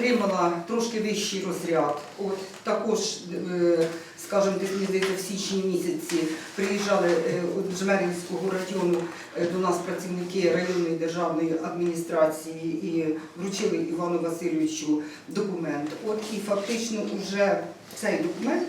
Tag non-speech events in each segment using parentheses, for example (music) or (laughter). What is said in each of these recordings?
отримала трошки вищий розряд. От також, е, скажімо, десь в січні місяці приїжджали е, от Жмеринського району е, до нас працівники районної державної адміністрації і вручили Івану Васильовичу документ. От і фактично вже цей документ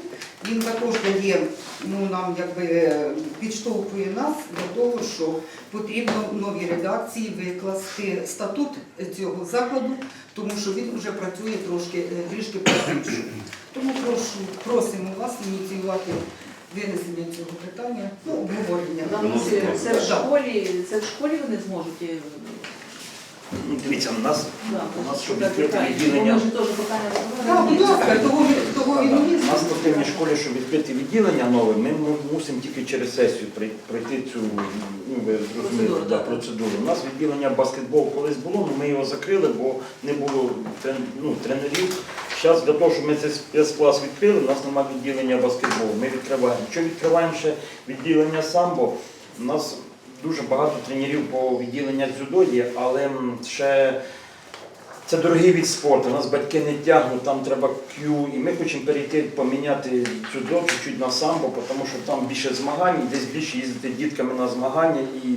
він також дає ну, нам якби підштовхує нас до того, що потрібно в новій редакції викласти статут цього закладу, тому що він вже працює трошки е, трішки по-іншому. Тому прошу, просимо вас ініціювати винесення цього питання, ну, обговорення. Нам це, це в школі, це в школі вони зможуть. Ну, Дивіться, у нас, у нас щоб так, відкрити відділення. Так, будь ласка, того, того він У нас в спортивній школі, щоб відкрити відділення нове, ми му- мусимо тільки через сесію прой- пройти цю ну, ви зрозуміли, Процедуру, да, так. процедуру. У нас відділення баскетболу колись було, але ми його закрили, бо не було трен- ну, тренерів. Зараз для того, щоб ми цей спецклас відкрили, у нас немає відділення баскетболу. Ми відкриваємо. Якщо відкриваємо ще відділення самбо, у нас дуже багато тренерів по відділенню дзюдо є, але ще це дорогий від спорту. Нас батьки не тягнуть, там треба к'ю. І ми хочемо перейти, поміняти дзюдо чуть-чуть на самбо, тому що там більше змагань, десь більше їздити дітками на змагання і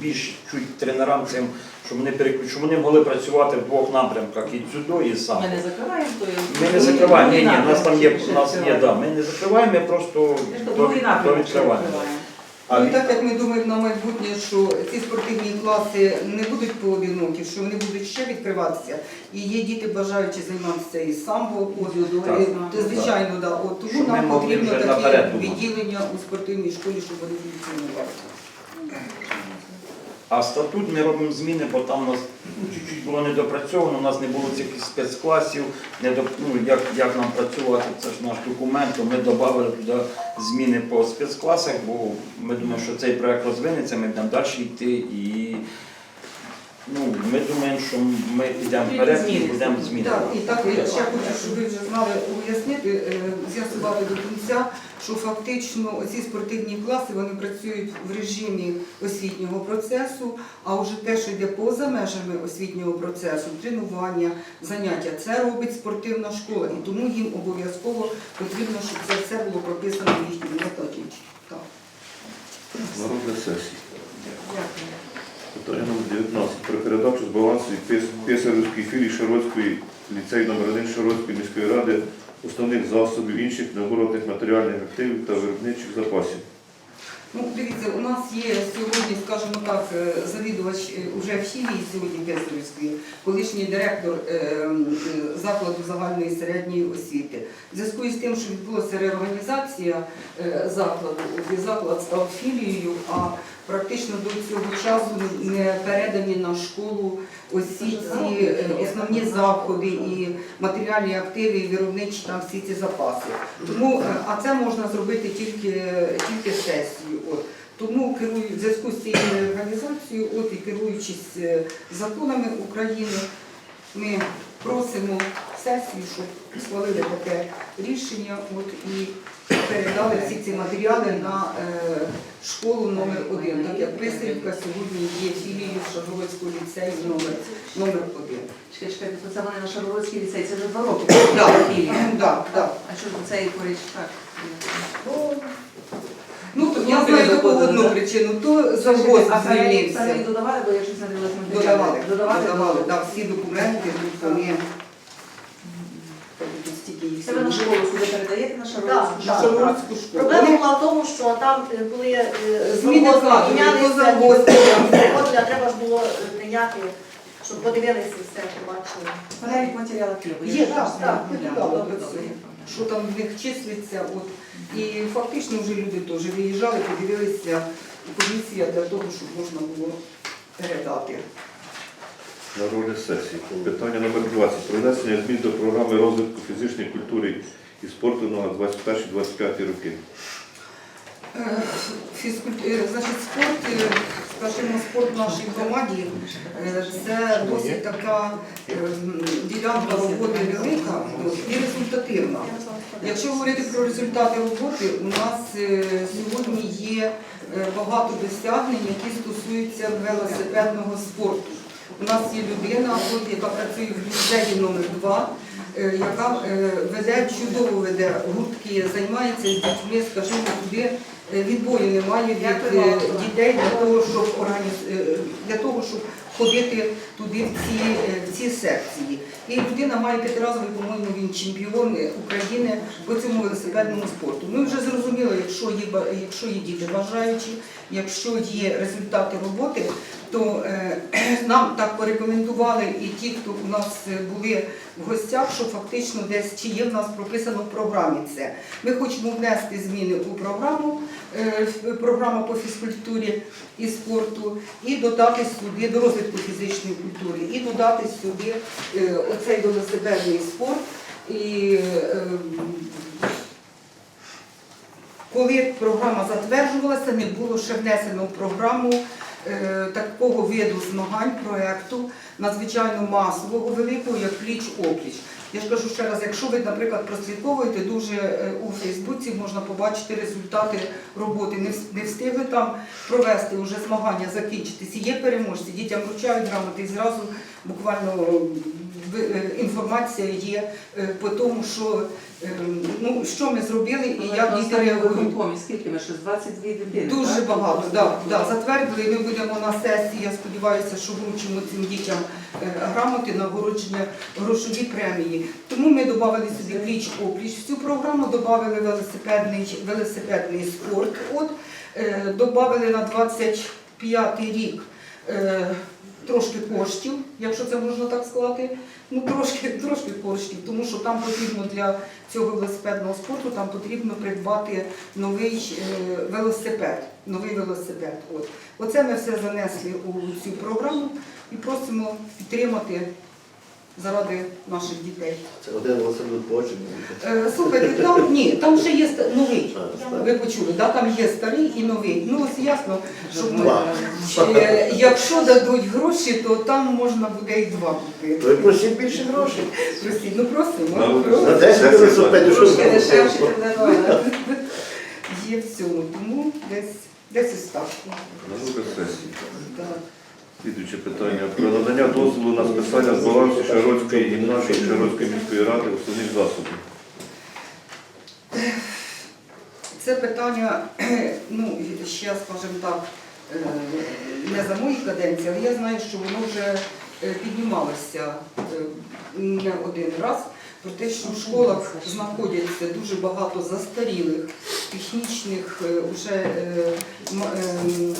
більш чуть тренерам цим, щоб вони переключ, щоб вони могли працювати в двох напрямках і дзюдо, і самбо. Ми не закриваємо, то Ми не закриваємо, ні, ні, у нас там є, у нас є, да, ми не закриваємо, ми просто до, другий А Ну, так як ми думаємо на майбутнє, що ці спортивні класи не будуть поодинокі, що вони будуть ще відкриватися, і є діти бажаючі займатися і самбо, от, Дзюдо, е, так. звичайно, да. От, тому Щоб ми нам могли потрібно вже таке наперед думати. відділення у спортивній школі, щоб вони функціонували. А статут ми робимо зміни, бо там у нас ну, чуть-чуть було недопрацьовано, у нас не було цих спецкласів, не до, ну, як, як нам працювати, це ж наш документ, то ми додали туди зміни по спецкласах, бо ми думаємо, що цей проект розвинеться, ми будемо далі йти і ну, ми думаємо, що ми підемо вперед і будемо Так, і так я ще хочу, щоб ви вже знали уяснити, е, з'ясувати до кінця, що фактично ці спортивні класи вони працюють в режимі освітнього процесу, а вже те, що йде поза межами освітнього процесу, тренування, заняття, це робить спортивна школа, і тому їм обов'язково потрібно, щоб це все було прописано в статуті. Так. Народна сесія. Дякую. Питання номер 19. Про передачу з балансу від Писарівської філії Широтської ліцею номер 1 Широтської міської ради основних засобів інших необоротних матеріальних активів та виробничих запасів. Ну, дивіться, у нас є сьогодні, скажімо так, е, завідувач е, уже в філії сьогодні Кесарівської, колишній директор е, закладу загальної середньої освіти. В зв'язку із тим, що відбулася реорганізація закладу, заклад став філією, а практично до цього часу не передані на школу усі ці е, основні заходи і матеріальні активи, і виробничі там всі ці запаси. Тому, е, а це можна зробити тільки, тільки сесію. От. Тому керую в зв'язку з цією організацією, от і керуючись е, законами України, ми просимо сесію, щоб схвалили таке рішення от, і передали всі ці матеріали на е, школу номер 1 так як Писарівка сьогодні є філією Шаргородського ліцею номер, номер 1 Чекай, чекай, то це вони на Шаргородський ліцей, це вже два роки. Так, так, так. А що ж цей коріч так? Ну, то я знаю таку одну причину, то завгоз А взагалі додавали, бо я щось не дивилася. Додавали, Додавали, всі документи, тут вони. Це ви на школу сюди передаєте на Так, школу. Проблема була в тому, що там е, були е, Зміни заводи, кадрів, мінялися, а треба ж було е, прийняти, щоб подивилися все, побачили. Перелік матеріалів. Є, так, так, Добре, питала добре, добре. Що там в них числиться, от. І фактично вже люди теж виїжджали, подивилися комісія для того, щоб можна було передати. Народна сесія. Питання номер 20. Про внесення змін до програми розвитку фізичної культури і спорту на 21-25 роки. Е, е, Значить, спорт, е, скажімо, спорт в нашій громаді це досить така ділянка роботи велика і результативна. Якщо говорити про результати роботи, у нас сьогодні є багато досягнень, які стосуються велосипедного спорту. У нас є людина, от, яка працює в ліцеї номер 2 е, яка е, веде, чудово веде гуртки, займається з дітьми, скажімо, туди е, відбою немає від дітей для того, щоб організ... для того, щоб ходити туди в ці, в ці секції. І людина має п'ятиразовий, по-моєму, він чемпіон України по цьому велосипедному спорту. Ми вже зрозуміли, якщо є, якщо є діти бажаючі, якщо є результати роботи, то е, (clears throat) нам так порекомендували і ті, хто у нас е, були в гостях, що фактично десь чи є в нас прописано в програмі це. Ми хочемо внести зміни у програму, е, програму по фізкультурі і спорту, і додати сюди до розвитку фізичної культури, і додати сюди оцей велосипедний спорт. І коли програма затверджувалася, не було ще внесено в програму такого виду змагань проєкту надзвичайно масового, великого, як пліч-опліч. Я ж кажу ще раз, якщо ви, наприклад, прослідковуєте дуже е, у Фейсбуці, можна побачити результати роботи. Не встигли там провести вже змагання, закінчитися. Є переможці, дітям вручають грамоти і зразу буквально е, е, інформація є е, по тому, що, ну, що ми зробили і як діти реагують. скільки ми ще? 22 дитини, Дуже так? багато, да, да, затвердили. Ми будемо на сесії. Я сподіваюся, що вручимо цим дітям грамоти, нагородження, грошові премії. Тому ми додали сюди пліч опліч. В цю програму додали велосипедний, велосипедний спорт. От додали на 25 рік. Трошки коштів, якщо це можна так сказати, ну трошки, (laughs) трошки коштів, тому що там потрібно для цього велосипедного спорту там потрібно придбати новий е, велосипед. Новий велосипед. От. Оце ми все занесли у цю програму і просимо підтримати заради наших дітей. Це один велосипед очі. Е, слухайте, там ні, там вже є ста- новий. Ви почули, да? там є старий і новий. Ну ось ясно, що ми, е, якщо дадуть гроші, то там можна буде і два купити. й просіть більше грошей. Простіть, ну просимо. Просимо. На 10 велосипедів що Трошки зробити? дешевше, не. Є в цьому, тому десь, десь ось так. На сесії. Слідуюче питання. Про надання дозволу на списання з балансу Шародської гімназії Шародської міської ради основних засобів. Це питання, (clears throat) ну, ще, скажімо так, е, не за мої каденції, але я знаю, що воно вже е, піднімалося е, не один раз. Про те, що в школах знаходяться дуже багато застарілих, технічних е, е, ем,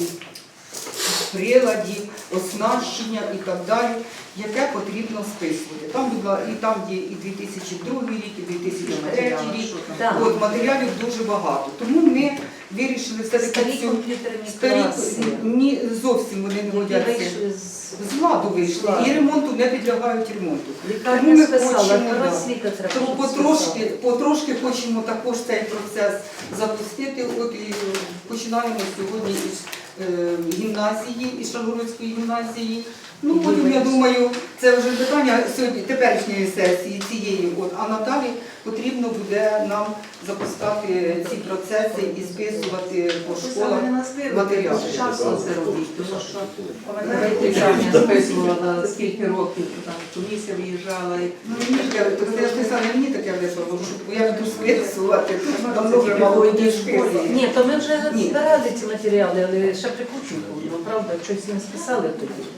приладів, оснащення і так далі, яке потрібно списувати. Там і там є і 2002 рік, і 2003 рік. От матеріалів дуже багато. Тому ми вирішили все-таки Старі цю комп'ютерні старі класи, ні, зовсім вони не годяться. з ладу вийшли і ремонту не підлягають ремонту. Тому ми хочемо, да. Тому потрошки, потрошки хочемо також цей процес запустити. От і починаємо сьогодні із гімназії, із Шангородської гімназії. Ну, потім, я думаю, це вже питання сьогодні теперішньої сесії цієї. От, а надалі потрібно буде нам запускати ці процеси і списувати по школах. матеріали. вчасно це робіть, тому що питання списувала скільки років, там комісія виїжджала і Ну, мені таке, то це ж не саме мені таке випало, що я буду списувати. Давно вже мало Такої школі. Ні, то ми вже збирали ці матеріали, але ще прикручуємо, ну, правда, щось не списали тоді.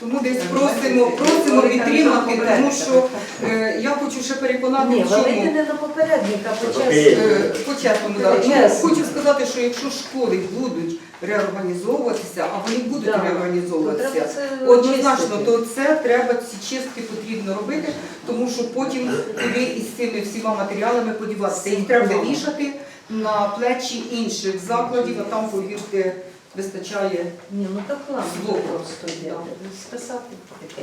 Тому десь просимо, просимо підтримати, тому що е, я хочу ще переконати, Ні, в чому. не на попередника, по часу. Е, По-чесному, да. Ну, Чесно. хочу сказати, що якщо школи будуть реорганізовуватися, а вони будуть Да. То реорганізовуватися, треба це однозначно, то це треба ці чистки потрібно робити, тому що потім куди із цими всіма матеріалами подіватися. Їх треба вішати на плечі інших закладів, а там, повірте, вистачає. Ні, ну так ладно, Зло. просто йде. Списати таке.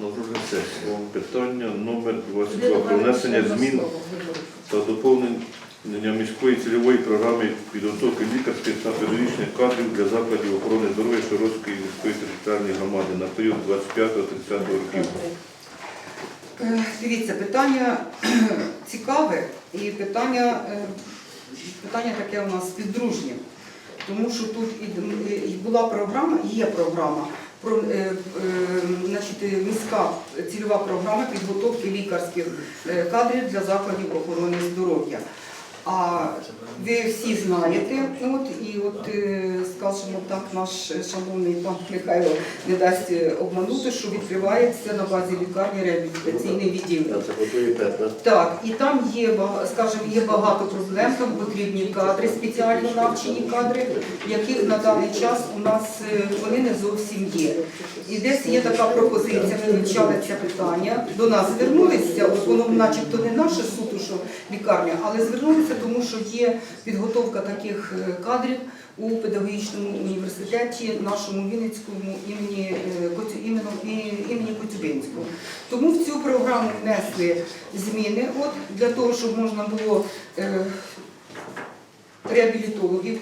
На розгляд сесії. Питання номер 22. Про внесення змін та доповнення міської цільової програми підготовки лікарських та педагогічних кадрів для закладів охорони здоров'я Широкої міської територіальної громади на період 25-30 років. Е, Дивіться, питання (clears throat) цікаве і питання, е, питання таке у нас піддружнє. Тому що тут була програма, є програма про е, е, значить, е, міська цільова програма підготовки лікарських е, кадрів для закладів охорони здоров'я. А ви всі знаєте, от і от е, скажімо так, наш шановний пан Михайло не дасть обманути, що відкривається на базі лікарні реабілітаційний відділення. Так, і там є скажімо, є багато проблем, там потрібні кадри, спеціально навчені кадри, яких на даний час у нас е, вони не зовсім є. І десь є така пропозиція, ми вивчали це питання. До нас звернулися, воно начебто не наше суто, що лікарня, але звернулися, тому що є підготовка таких е, кадрів у педагогічному університеті нашому Вінницькому імені е, імені Коцюбинського. Тому в цю програму внесли зміни от, для того, щоб можна було е, реабілітологів.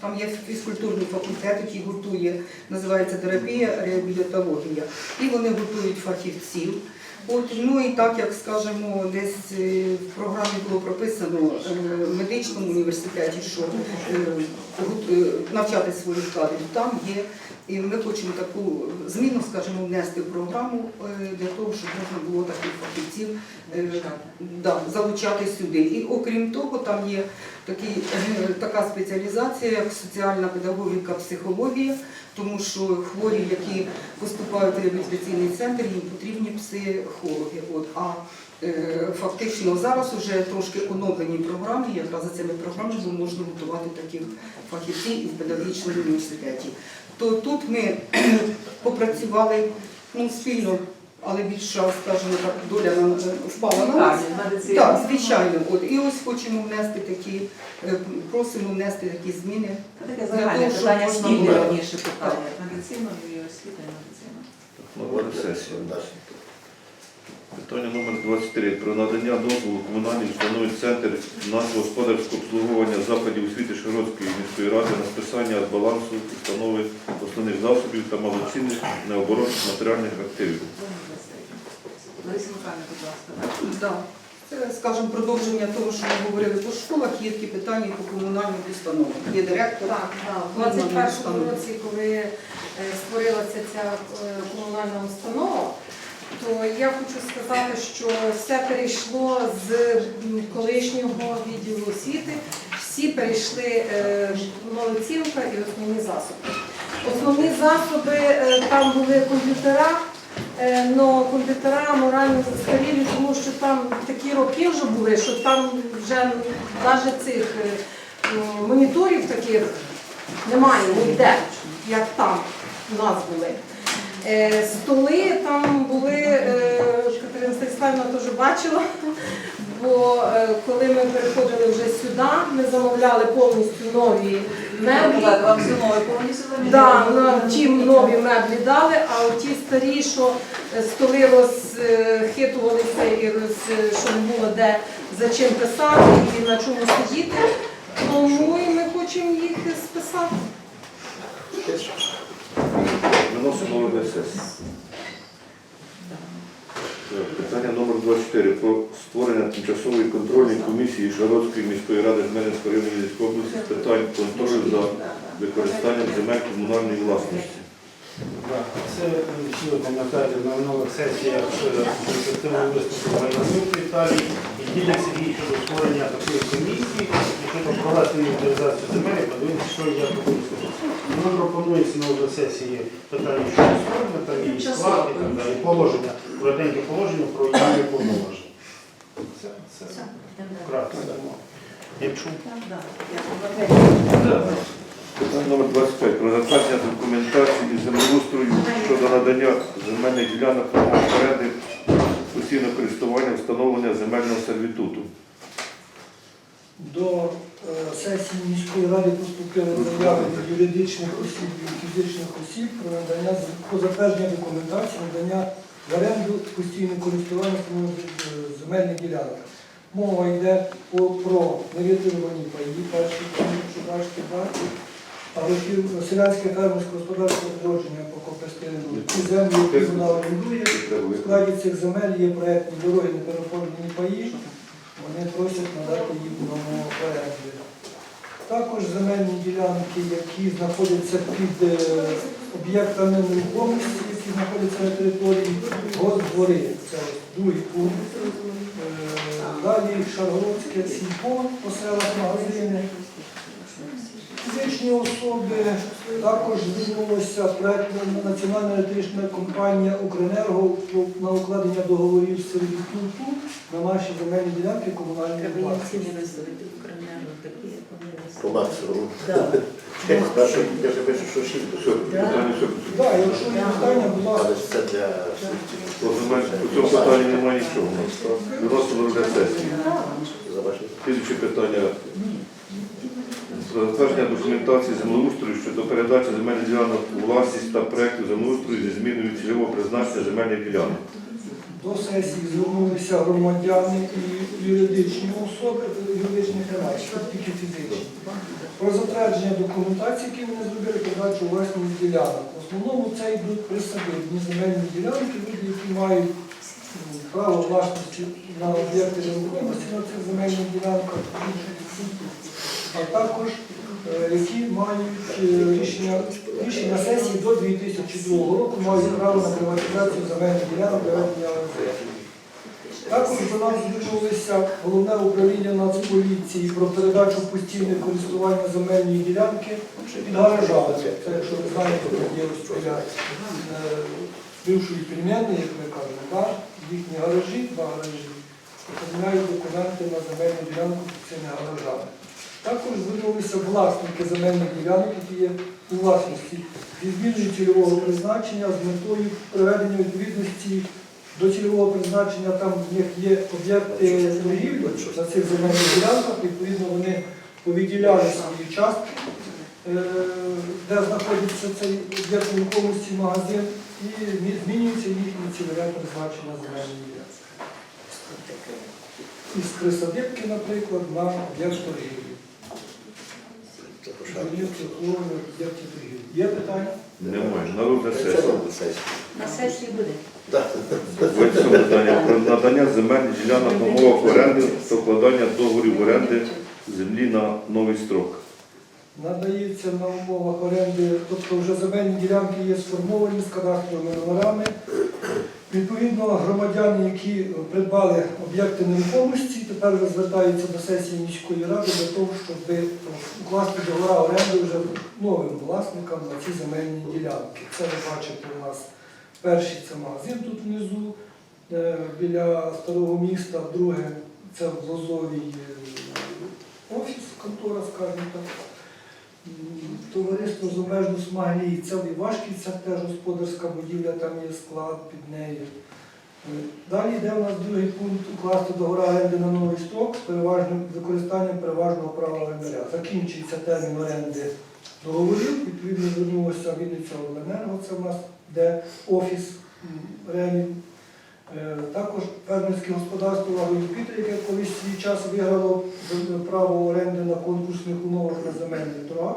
Там є фізкультурний факультет, який готує, називається терапія, реабілітологія. І вони готують фахівців. От, ну і так, як скажемо, десь е, в програмі було прописано е, в медичному університеті, що е, навчати своїх кадрів там є. І ми хочемо таку зміну, скажімо, внести в програму для того, щоб можна було таких фахівців да, залучати сюди. І окрім того, там є такий, е, така спеціалізація, як соціальна педагогіка, психологія, тому що хворі, які поступають в реабілітаційний центр, їм потрібні психологи. От, а е, фактично зараз вже трошки оновлені програми, якраз за цими програмами можна готувати таких фахівців і в педагогічному університеті. То тут ми (clears throat) попрацювали ну, спільно, але більша, скажімо так, доля на- впала на нас. Так, звичайно. От. І ось хочемо внести такі, е, просимо внести такі зміни. Таке загальне питання, можна раніше питання. Медицина і освіта і медицина. Нова сесія. Питання номер 23. Про надання дозволу комунальній установі Центр нафтогосподарського обслуговування закладів освіти Широтської міської ради на списання з балансу установи основних засобів та малоцінних необоротних матеріальних активів. Лариса Михайлівна, будь ласка. Це, скажімо, продовження того, що ми говорили по школах, є такі питання по комунальним установам. Є директор. Так, так. У 21 році, коли е, створилася ця е, комунальна установа, то я хочу сказати, що все перейшло з колишнього відділу освіти, всі перейшли е, малоцінка і основні засоби. Основні засоби е, там були комп'ютера, але комп'ютера морально застарілі, тому що там такі роки вже були, що там вже навіть цих е, моніторів таких немає ніде, як там у нас були. Е, Столи там були, е, Катерина Станіславівна теж бачила, бо е, коли ми переходили вже сюди, ми замовляли повністю нові меблі. Вам повністю Да, нам ті нові меблі дали, а ті старі, що столи розхитувалися і роз, що не було де за чим писати і на чому сидіти, тому і ми хочемо їх списати. Виносимо на сесію. Питання номер 24. Про створення тимчасової контрольної комісії Шародської міської ради Хмельницького району Вінницької області з питань контролю за використанням земель комунальної власності. Це е, сьогодні Наталія на нових сесіях позитивно виступив Майданюк Віталій і Діля Сергій щодо створення такої комісії, і щодо провести інвентаризацію земель, подивимося, що я пропоную. Нам пропонується на вже сесії питання щодо створення, там і склад, і так далі, і положення, коротеньке положення про її повноваження. Це, це вкратце. Якщо Питання номер 25. Про затвердження документації із землеустрою щодо надання земельних ділянок на оренди постійного користування встановлення земельного сервітуту. До е, сесії міської ради поступили заяви від юридичних осіб і фізичних осіб про надання по затвердження документації, надання в оренду постійного користування земельних ділянок. Мова йде про невітуровані паї, перші бачите, бачите, але селянське фермерське господарство відродження по Копестину. Ті землі, які вона орендує, в складі цих земель є проєктні дороги, непереформлені паї, вони просять надати їм нову оренди. Також земельні ділянки, які знаходяться під е, об'єктами нерухомості, які знаходяться на території госдвори. Це другий пункт. Е, Далі Шаргородське сільпо по селах магазини. Фізичні особи також звернулася проектна національна електрична компанія Укренерго на укладення договорів з сервітуту на наші земельні ділянки комунальної власності. ціни Укренерго, такі, як вони По максимуму. Перше, я вже пишу, що шість. Так, якщо є питання, будь ласка. Але ж це для... По цьому питанні немає нічого. Виносимо на сесії. Слідуюче питання. Затвердження документації землеустрою щодо передачі земельних ділянок у власність та проєкту землеустрою зі зміною цільового призначення земельних ділянок. До сесії звернулися громадяни і юридичні особи, юридичні що тільки фізичні. Про затвердження документації, які вони зробили, передачу у власність ділянок. В основному це йдуть присадибні земельні ділянки, люди, які мають право власності на об'єкти нерухомості на цих земельних ділянках, а також е, які мають е, рішення, рішення сесії до 2002 року мають право на приватизацію земельних ділянок проведення ОСЗ. Також до нас звернулися головне управління Нацполіції про передачу в постійне користування земельної ділянки під гаражами. Це, якщо ви знаєте, є ось е, бившої пельмени, як ми кажемо, їхні гаражі, два гаражі, оформляють документи на земельну ділянку під цими гаражами. Також звернулися власники земельних ділянок, які є у власності зі зміною цільового призначення з метою приведення відповідності до цільового призначення, там в них є об'єкти торгівлі на цих земельних ділянках, відповідно вони повідділяли свої частки, е, де знаходиться цей об'єкт нерухомості магазин, і змінюється їхнє цільове призначення земельної ділянки. Із присадибки, наприклад, на об'єкт торгівлі. Це пошарпано. Об'єкт обслуговування об'єктів торгівлі. Є питання? Немає. На розгляд сесії. На сесії буде. Так. Восьме про надання земельних ділянок на умовах оренди та укладання договорів оренди землі на новий строк. надається на умовах оренди, тобто вже земельні ділянки є сформовані з кадастровими номерами. Відповідно, громадяни, які придбали об'єкти нерухомості, тепер вже звертаються до сесії міської ради для того, щоб укласти договора оренди вже новим власникам на ці земельні ділянки. Це ви бачите у нас перший це магазин тут внизу е, біля старого міста, друге це в Лозовій е, офіс, контора, скажімо так. Товариство з обмежено Смаглій, це Івашків, це теж господарська будівля, там є склад під нею. Е, Далі йде у нас другий пункт укласти договора оренди на новий строк з переважним використанням переважного права орендаря. Закінчується термін оренди договорів, відповідно звернулося Вінниця Обленерго, це в нас де офіс. Е, Також фермерське господарство Лаго Юпітер, яке колись свій час виграло право оренди на конкурсних умовах на земельних торгах.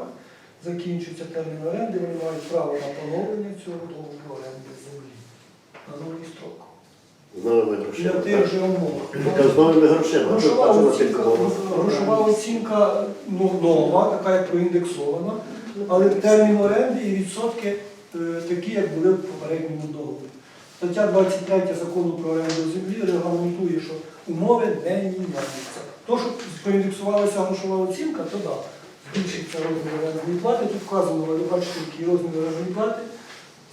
Закінчується термін оренди, вони мають право на поновлення цього договору оренди землі на новий строк. З новими Для тих же умов. З новими грошима. Грошова оцінка, грошова оцінка ну, нова, така як проіндексована, але термін оренди і відсотки е, такі, як були в попередньому договорі. Стаття 23 закону про оренду землі регламентує, що умови не міняються. То, що проіндексувалася грошова оцінка, то так, збільшиться розмір орендної плати. Тут вказано, ви бачите, який розмір орендної плати.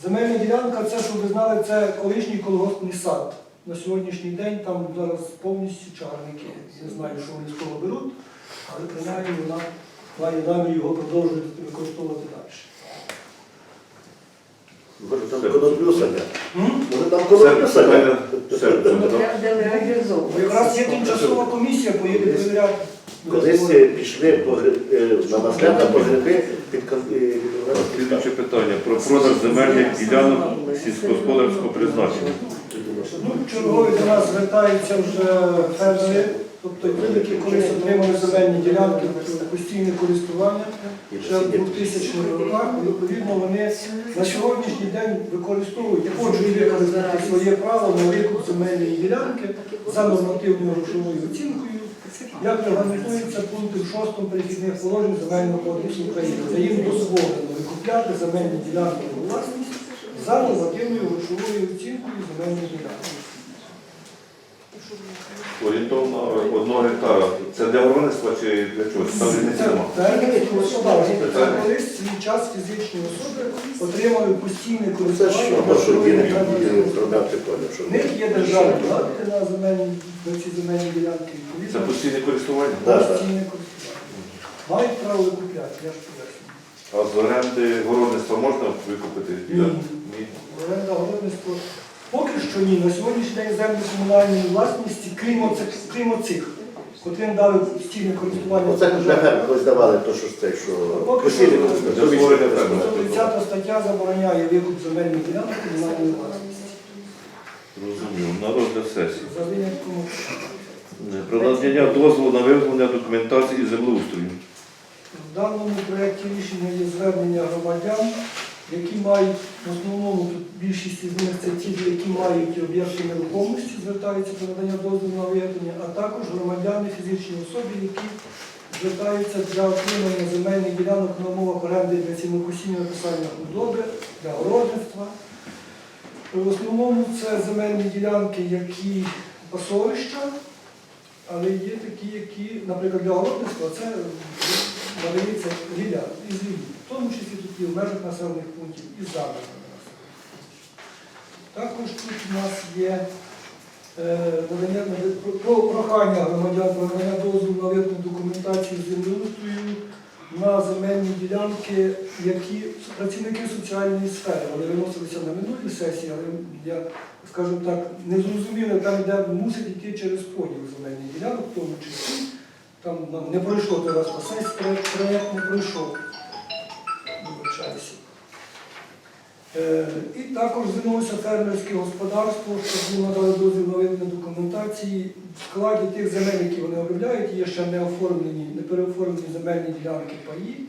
Земельна ділянка, це, щоб ви знали, це колишній колгоспний сад. На сьогоднішній день там зараз повністю чарники. Не знаю, що вони з того беруть, але принаймні вона має намір його продовжувати використовувати далі. Може там коноплю садять? Може там Все коноплю садять? питання все. Треба де легалізовувати. Якраз є тимчасова комісія, поїде перевіряти. Колись пішли по е, на маслята по гриби під е, під Слідуюче питання про продаж земельних ділянок сільськогосподарського призначення. Ну, чергові до нас звертаються вже фермери, тобто які колись отримали земельні ділянки в постійне користування ще в 2000 роках. Відповідно, вони на сьогоднішній день використовують, хочуть використати своє право на викуп земельної ділянки за нормативною грошовою оцінкою як регламентується пунктом 6 перехідних положень Земельного кодексу України, де їм дозволено викупляти земельні ділянки у власність за нормативною грошовою оцінкою земельних ділянок. Орієнтовно одного гектара. Це для городництва чи для чогось? Там різниці Це нема. Це свій час фізичні особи отримали постійне Це користування що, що грошовими він продати поля, що В них є державні плати на земельні на ці земельні ділянки. Це Відповідно, постійне користування. Да, постійне користування. Мають право викупляти, я ж пояснюю. А з оренди городництва можна викупити? Ні. Оренда городництво. Поки що ні, на сьогоднішній день землі комунальної власності, крім оцих, крім оцих, котрим дали постійне користування. Оце ферм колись давали, то що ж це, що Поки що посілі Для створення ферми. 30 стаття забороняє викуп земельних ділянок комунальної власності. Розумію. На розгляд сесії. За винятком Про надання дозволу на виготовлення документації із землеустрою. В даному проєкті рішення є звернення громадян, які мають, в основному тут більшість із них це ті, які мають об'єкти нерухомості, звертаються про надання дозволу на виготовлення, а також громадяни, фізичні особи, які звертаються для отримання земельних ділянок на умовах оренди для цінокосіння написання худоби, для городництва. В основному це земельні ділянки, які пасовища, але є такі, які, наприклад, для городництва це надається ріля і землі, в тому числі тут і в межах населених пунктів, і за межами. Також тут у нас є е, надання про- про прохання громадян про надання дозволу на виготовлення документації з землеустрою на земельні ділянки, які працівники соціальної сфери. Вони виносилися на минулій сесії, але я, скажімо так, не зрозуміло, там йде мусить йти через поділ земельних ділянок, в тому числі. Там нам не пройшло той раз по сесії, проект, проект не пройшов. Е, І також звернулося фермерське господарство, щоб їм надали дозвіл на виведення документації. В складі тих земель, які вони обробляють, є ще не оформлені, не переоформлені земельні ділянки паї.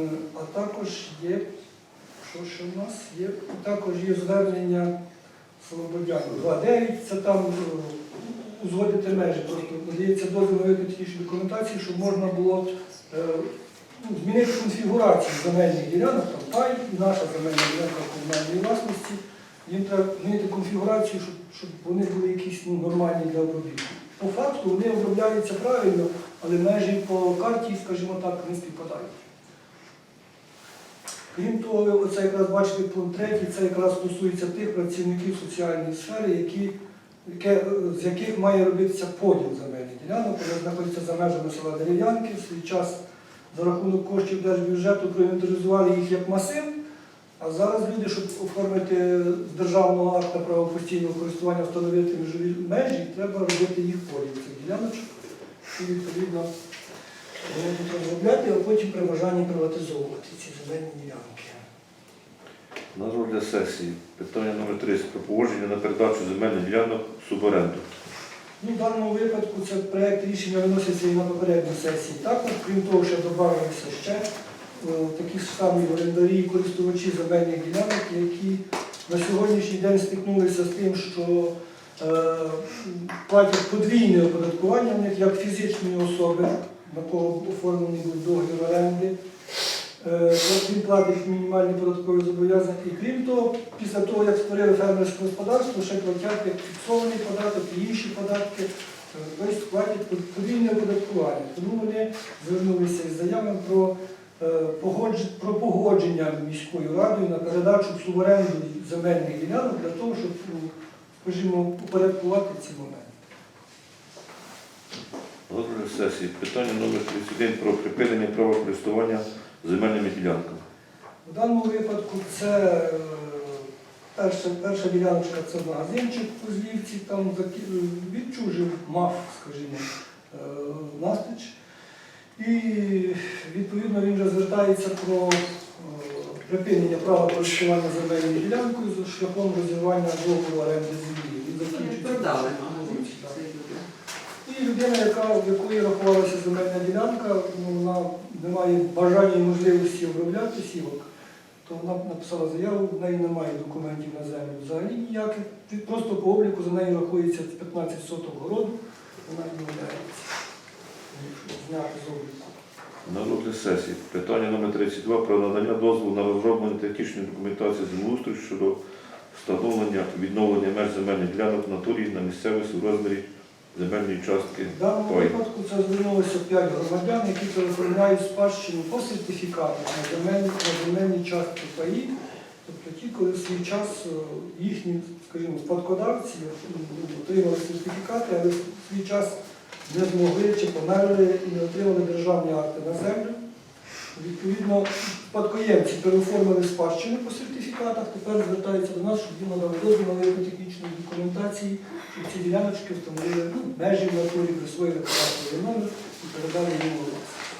Е, А також є, що ще в нас є? Також є звернення Слободян 2.9, це там е, узгодити межі. Тобто надається дозвіл технічної документації, щоб можна було е, ну, змінити конфігурацію земельних ділянок, там пай і наша земельна ділянка комунальної власності. Їм треба змінити конфігурацію, щоб, щоб вони були якісь ну, нормальні для обробітку. По факту вони обробляються правильно, але межі по карті, скажімо так, не співпадають. Крім того, оце якраз бачите пункт третій, це якраз стосується тих працівників соціальної сфери, які, яке, з яких має робитися поділ земельних ділянок, вони знаходяться за межами села Дерев'янки, в свій час за рахунок коштів держбюджету проінвентаризували їх як масив, а зараз люди, щоб оформити з державного акта право постійного користування, встановити межові межі, треба робити їх поділ цих діляночок. І відповідно вони розробляти, а потім при бажанні приватизовувати ці земельні ділянки. На розгляд сесії. Питання номер 30. Про погодження на передачу земельних ділянок суборенду. Ну, в даному випадку це проєкт рішення виноситься і на попередній сесії. Також, крім того, ще додавалися ще е, такі самі орендарі і користувачі земельних ділянок, які на сьогоднішній день стикнулися з тим, що е, платять подвійне оподаткування в них як фізичні особи, на кого оформлений був договір оренди. Е, Він платить мінімальні податкові зобов'язання. І крім того, після того, як створили фермерське господарство, ще платять як фіксований податок і інші податки, е, тобто платять подвійне оподаткування. Тому вони звернулися із заявами про, е, про погодження міською радою на передачу суборенду земельних ділянок для того, щоб, ну, скажімо, упорядкувати ці моменти. Розгляд сесії. Питання номер 31 про припинення права користування земельними ділянками. В даному випадку це е, перша, перша діляночка це магазинчик у Злівці, там е, відчужив МАФ, скажімо, е, Настич. І відповідно він вже звертається про е, припинення права користування земельною ділянкою з шляхом розірвання договору оренди землі. Він закінчується. Продали в магазин. році, так. І людина, яка, в якої рахувалася земельна ділянка, ну, вона не має бажання і можливості обробляти сівок, то вона написала заяву, в неї немає документів на землю взагалі ніяких. Просто по обліку за нею рахується 15 соток городу, вона відмовляється. зняти з обліку. На розгляд сесії. Питання номер 32 про надання дозволу на розроблення технічної документації землеустрою щодо встановлення відновлення меж земельних ділянок в натурі на місцевості у розмірі земельної частки. В даному випадку це звернулося 5 громадян, які переформляють спадщину по сертифікатах на земельні, на земельні частки паї. Тобто ті, коли в свій час е, їхні, скажімо, спадкодавці отримали сертифікати, але в свій час не змогли чи померли і не отримали державні акти на землю. Відповідно, спадкоємці переоформили спадщину по сертифікатах, тепер звертаються до нас, щоб їм надали дозвіл на технічної документації, щоб ці діляночки встановили ну, межі в натурі, присвоїли кадастровий номер і передали їм у власність.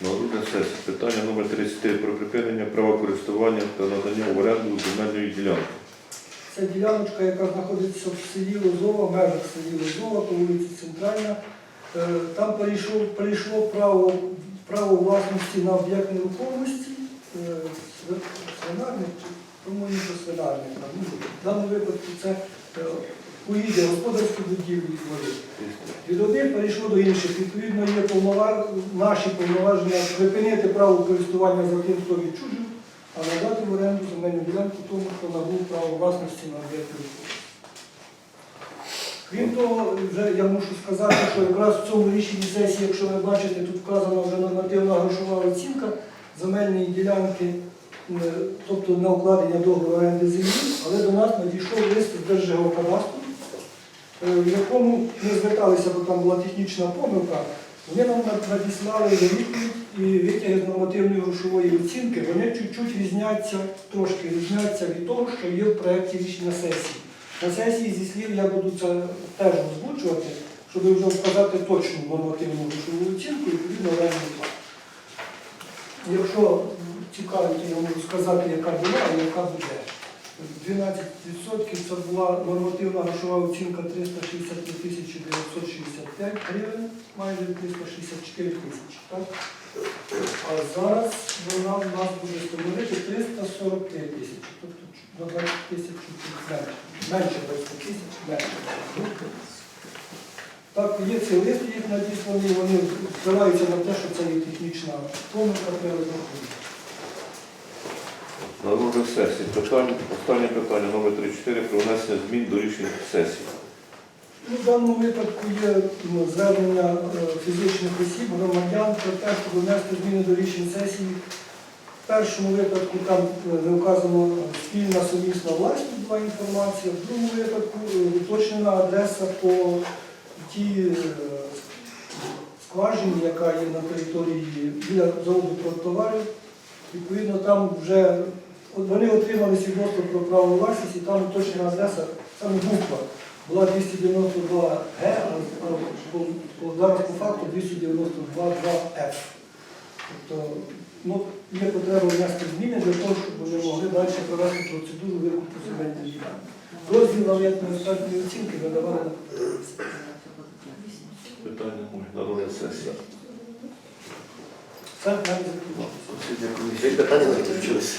На розгляд. Питання номер 33 про припинення права користування та надання в оренду земельної ділянки. Це діляночка, яка знаходиться в селі Лозова, в межах селі Лозова, по вулиці Центральна. Е, Там перейшло, перейшло право, право власності на об'єкт нерухомості, е, свинарник, чи, по-моєму, що там. Ну, В даному випадку це е, уїзді господарські будівлі і. Від одних перейшло до інших. Відповідно, є повнова... наші повноваження припинити право користування за тим, хто відчужив, а надати в оренду земельну ділянку тому, хто набув право власності на об'єкт. Крім того, вже я мушу сказати, що якраз в цьому рішенні сесії, якщо ви бачите, тут вказана вже нормативна грошова оцінка земельної ділянки, тобто на укладення договору оренди землі, але до нас надійшов лист з Держгеокадастру, е, в якому ми зверталися, бо там була технічна помилка. Вони нам надіслали відповідь витяги з нормативної грошової оцінки, вони чуть-чуть різняться, трошки різняться від того, що є в проєкті рішення сесії. На сесії зі слів я буду це теж озвучувати, щоб вже вказати точну нормативну грошову оцінку і відповідно орендну плату. Якщо м, цікавить, я можу сказати, яка була і яка буде. 12% це була нормативна грошова оцінка 363 тисячі 965 гривень, майже 364 тисячі. А зараз вона в нас буде становити 343 тисячі, тобто на 20 тисяч менше. Менше 20 тисяч, менше. Так, є цей лист, їх надісланий, вони ссилаються на те, що це є технічна помилка при розрахунку. На розгляд сесії. Питання, останнє питання номер 34 про внесення змін до рішень сесії. Ну, В даному випадку є ну, звернення е, фізичних осіб, громадян про те, щоб внести зміни до рішень сесії. В першому випадку там е, не вказано спільна сумісна власність, була інформація, в другому випадку е, уточнена адреса по тій е, скважині, яка є на території біля заводу продтоварів. Відповідно, там вже от вони отримали свідоцтво про право власності, там уточнена адреса, саме буква була 292 Г, а по- по- зараз по факту 292 2Ф. Тобто ну, є потреба внести зміни для того, щоб вони могли далі провести процедуру викупу земельної ділянки. Дозвіл на виявлення експертної оцінки видавали на Питання на розгляд сесії. це навіть. Питання не закінчилися.